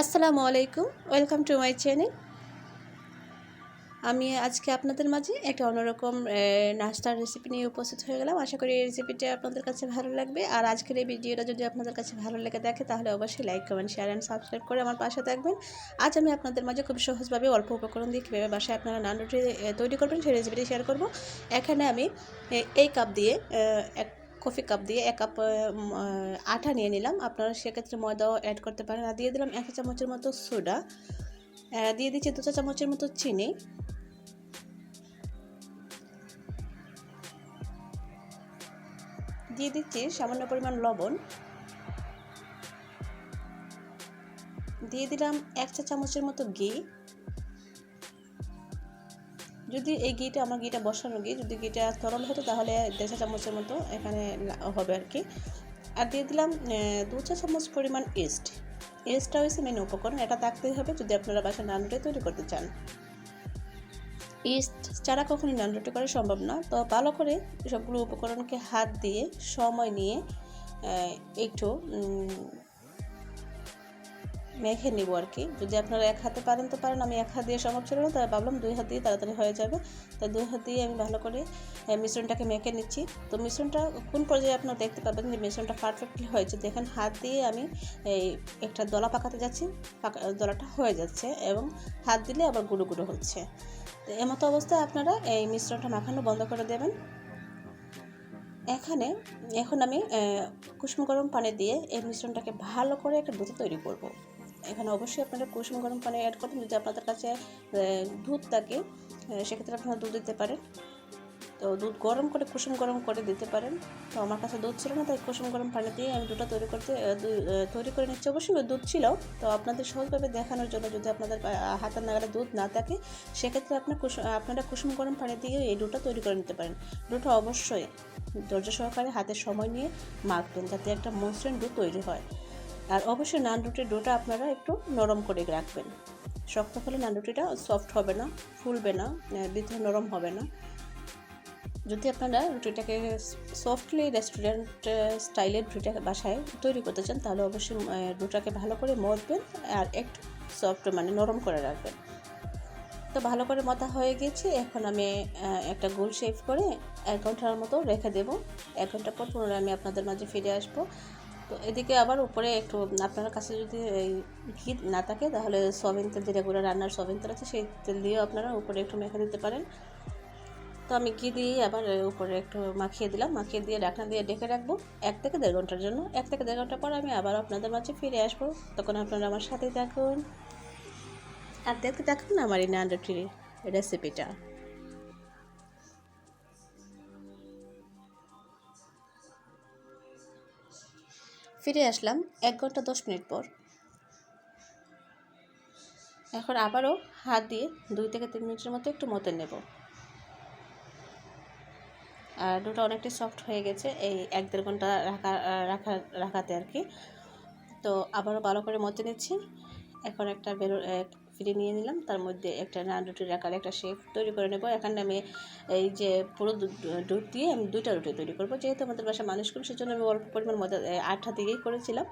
আসসালামু আলাইকুম, welcome to my channel. আমি আজকে আপনাদের মাঝে একটা অন্যরকম নাস্তার রেসিপি নিয়ে উপস্থিত হয়ে গেলাম। আশা করি এই রেসিপিটা আপনাদের কাছে ভালো লাগবে। আর আজকের এই ভিডিওটা যদি আপনাদের কাছে ভালো লেগে দেখে, তাহলে অবশ্যই like comment share and subscribe করে আমার পাশে থাকবেন। আজ আমি আপনাদের মাঝে খুব সহজভাবে অল্প উপকরণ দিয়ে কীভাবে বাসায় আপনারা নান রুটি তৈরি করবেন সেই রেসিপিটি শেয়ার করব। এখানে আমি এই কাপ দিয়ে এক কফি কাপ দিয়ে এক কাপ আটা নিয়ে নিলাম। আপনারা সেক্ষেত্রে ময়দাও অ্যাড করতে পারেন। আর দিয়ে দিলাম এক চামচের মতো সোডা দিয়ে দিচ্ছি দু চা চামচের মতো চিনি। দিয়ে দিচ্ছি সামান্য পরিমাণ লবণ। দিয়ে দিলাম এক চা চামচের মতো ঘি। যদি এই ঘিটা আমার ঘিটা বসানো ঘি যদি ঘিটা তরল হতো তাহলে দেড় চামচের মতো এখানে হবে আর কি। আর দিয়ে দিলাম দু চা চামচ পরিমাণ ইস্ট। ইস্টটা হয়েছে মেন উপকরণ, এটা থাকতেই হবে যদি আপনারা বাসায় নান রুটি তৈরি করতে চান। ইস্ট ছাড়া কখনই নান রুটি করা সম্ভব না। তো ভালো করে সবগুলো উপকরণকে হাত দিয়ে সময় নিয়ে একটু মেখে নিব আর কি। যদি আপনারা এক হাতে পারেন তো পারেন, আমি এক হাত দিয়ে সম্ভব ছিল না তাই ভাবলাম দুই হাত দিয়ে তাড়াতাড়ি হয়ে যাবে। তাই দুই হাত দিয়ে আমি ভালো করে মিশ্রণটাকে মেখে নিচ্ছি। তো মিশ্রণটা কোন পর্যায়ে আপনারা দেখতে পাবেন যে মিশ্রণটা পারফেক্টলি হয়েছে? দেখেন হাত দিয়ে আমি এই একটা দলা পাকাতে যাচ্ছি, পাকা, দলাটা হয়ে যাচ্ছে এবং হাত দিলে আবার গুঁড়ো গুঁড়ো হচ্ছে। তো এমতো অবস্থায় আপনারা এই মিশ্রণটা মাখানো বন্ধ করে দেবেন। এখানে, এখন আমি কুসুম গরম পানি দিয়ে এই মিশ্রণটাকে ভালো করে একটা দুধ তৈরি করব। এখানে অবশ্যই আপনারা কুসুম গরম পানি অ্যাড করবেন যদি আপনাদের কাছে দুধ থাকে সেক্ষেত্রে আপনারা দুধ দিতে পারেন। তো দুধ গরম করে, কুসুম গরম করে দিতে পারেন। তো আমার কাছে দুধ ছিল না, তাই কুসুম গরম পানি দিয়ে আমি দুধটা তৈরি করতে তৈরি করে নিচ্ছি। অবশ্যই দুধ ছিল। তো আপনাদের সহজভাবে দেখানোর জন্য যদি আপনাদের হাতের নাগালে দুধ না থাকে, সেক্ষেত্রে আপনার কুসুম আপনারা কুসুম গরম পানি দিয়ে এই দুধটা তৈরি করে নিতে পারেন। দুধটা অবশ্যই ধৈর্য সহকারে হাতে সময় নিয়ে মাখবেন, যাতে একটা মসৃণ দুধ তৈরি হয়। আর অবশ্যই নান রুটির ডোটা আপনারা একটু নরম করে রাখবেন। শক্ত হলে নান রুটিটা সফট হবে না, ফুলবে না ভিতরে নরম হবে না। যদি আপনারা রুটিটাকে সফটলি রেস্টুরেন্ট স্টাইলের রুটিটা বাসায় তৈরি করতে চান, তাহলে অবশ্যই রুটাকে ভালো করে মথবেন আর একটু সফট মানে নরম করে রাখবেন। তো ভালো করে মতা হয়ে গেছে, এখন আমি একটা গোল শেপ করে এক ঘণ্টার মতো রেখে দেবো। এক ঘণ্টা পর পুনরায় আমি আপনাদের মাঝে ফিরে আসব। তো এদিকে আবার উপরে একটু আপনার কাছে যদি এই ঘি না থাকে, তাহলে সয়াবিন তেল যে রেগুলার রান্নার সয়াবিন তেল আছে, সেই তেল দিয়েও আপনারা উপরে একটু মেখে দিতে পারেন। তো আমি ঘি দিয়ে আবার উপরে একটু মাখিয়ে দিলাম। মাখিয়ে দিয়ে ঢাকনা দিয়ে ডেকে রাখব এক থেকে দেড় ঘণ্টার জন্য। এক থেকে দেড় ঘণ্টা পর আমি আবার আপনাদের মাঝে ফিরে আসব। তখন আপনারা আমার সাথেই থাকুন। আর দেখতে দেখুন আমার এই নান রেসিপিটা ফিরে আসলাম এক ঘণ্টা দশ মিনিট পর। এখন আবারও হাত দিয়ে দুই থেকে তিন মিনিটের মতো একটু মতে নেব। আর ডোটা অনেকটাই সফট হয়ে গেছে, এই এক দেড় ঘণ্টা রাখা রাখা, রাখাতে আর কি। তো আবারও ভালো করে মতে নিচ্ছি। এখন একটা বেরো ফিরে নিয়ে নিলাম। তার মধ্যে একটা নান রুটির আকারে একটা শেপ তৈরি করে নেব। এখানে আমি এই যে পুরো দুধ দিয়ে আমি দুইটা রুটি তৈরি করব। যেহেতু আমাদের বাসা মানুষ করি সেজন্য আমি অল্প পরিমাণ মজা আটটা দিয়েই করেছিলাম।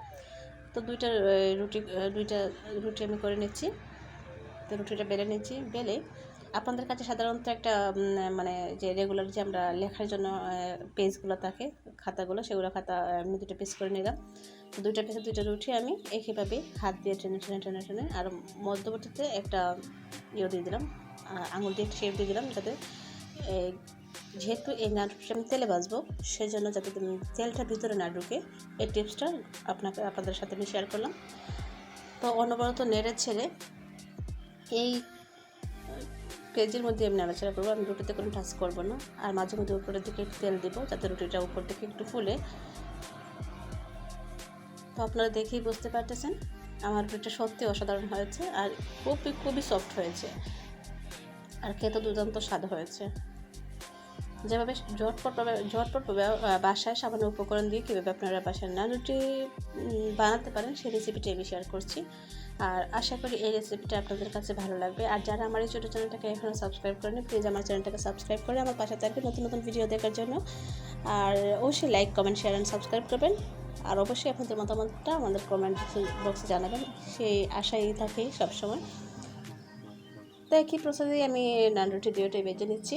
তো দুইটা রুটি দুইটা রুটি আমি করে নিচ্ছি। তো রুটিটা বেলে নিচ্ছি। বেলে আপনাদের কাছে সাধারণত একটা মানে যে রেগুলার যে আমরা লেখার জন্য পেজগুলো থাকে, খাতাগুলো, সেগুলো খাতা আমি দুটো পিস করে নিলাম। দুইটা পিসে দুইটা রুটি আমি একইভাবে হাত দিয়ে টেনে টেনে টেনে টেনে আর মধ্যবর্তীতে একটা ইয়ে দিয়ে দিলাম আঙুল দিয়ে শেপ দিয়ে দিলাম যাতে যেহেতু এই নাটকটা আমি তেলে ভাজবো, সেজন্য যাতে তুমি তেলটা ভিতরে না ঢুকে, এই টিপসটা আপনাকে, আপনাদের সাথে আমি শেয়ার করলাম। তো অনবরত নেড়ে ছেড়ে এই পেজের মধ্যে আমি নাড়াচাড়া করব। আমি রুটিতে কোনো টাচ করব না। আর মাঝে মধ্যে উপরের দিকে একটু তেল দেবো, যাতে রুটিটা উপর থেকে একটু ফুলে। তো আপনারা দেখেই বুঝতে পারতেছেন, আমার রুটিটা সত্যি অসাধারণ হয়েছে আর খুবই খুবই সফট হয়েছে। আর খেতে দুর্দান্ত স্বাদ হয়েছে। যেভাবে ঝটপটভাবে আহ, বাসায় সামান্য উপকরণ দিয়ে কীভাবে আপনারা বাসায় না রুটি বানাতে পারেন সেই রেসিপিটি আমি শেয়ার করছি। আর আশা করি এই রেসিপিটা আপনাদের কাছে ভালো লাগবে। আর যারা আমার এই ছোটো চ্যানেলটাকে এখনও সাবস্ক্রাইব করেনি প্লিজ আমার চ্যানেলটাকে সাবস্ক্রাইব করে আমার পাশে থাকবে নতুন নতুন ভিডিও দেখার জন্য। আর অবশ্যই like comment share and subscribe করবেন। আর অবশ্যই আপনাদের মতামতটা আমাদের কমেন্ট বক্সে জানাবেন। সেই আশাই থাকে সবসময়। তো একই প্রসেসে আমি নান রুটি দুটোই বেজে নিচ্ছি।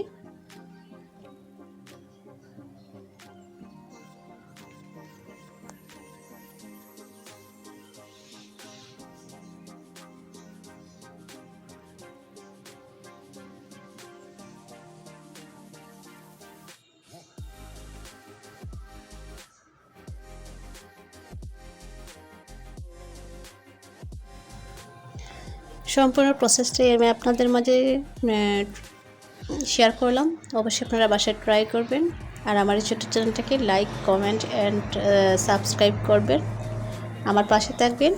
সম্পূর্ণ প্রসেসটাই আমি আপনাদের মাঝে শেয়ার করলাম। অবশ্যই আপনারা বাসায় ট্রাই করবেন। আর আমার এই ছোটো চ্যানেলটাকে লাইক কমেন্ট অ্যান্ড সাবস্ক্রাইব করবেন। আমার পাশে থাকবেন।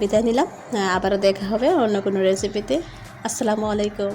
বিদায় নিলাম। আবারও দেখা হবে অন্য কোনো রেসিপিতে আসসালামু আলাইকুম।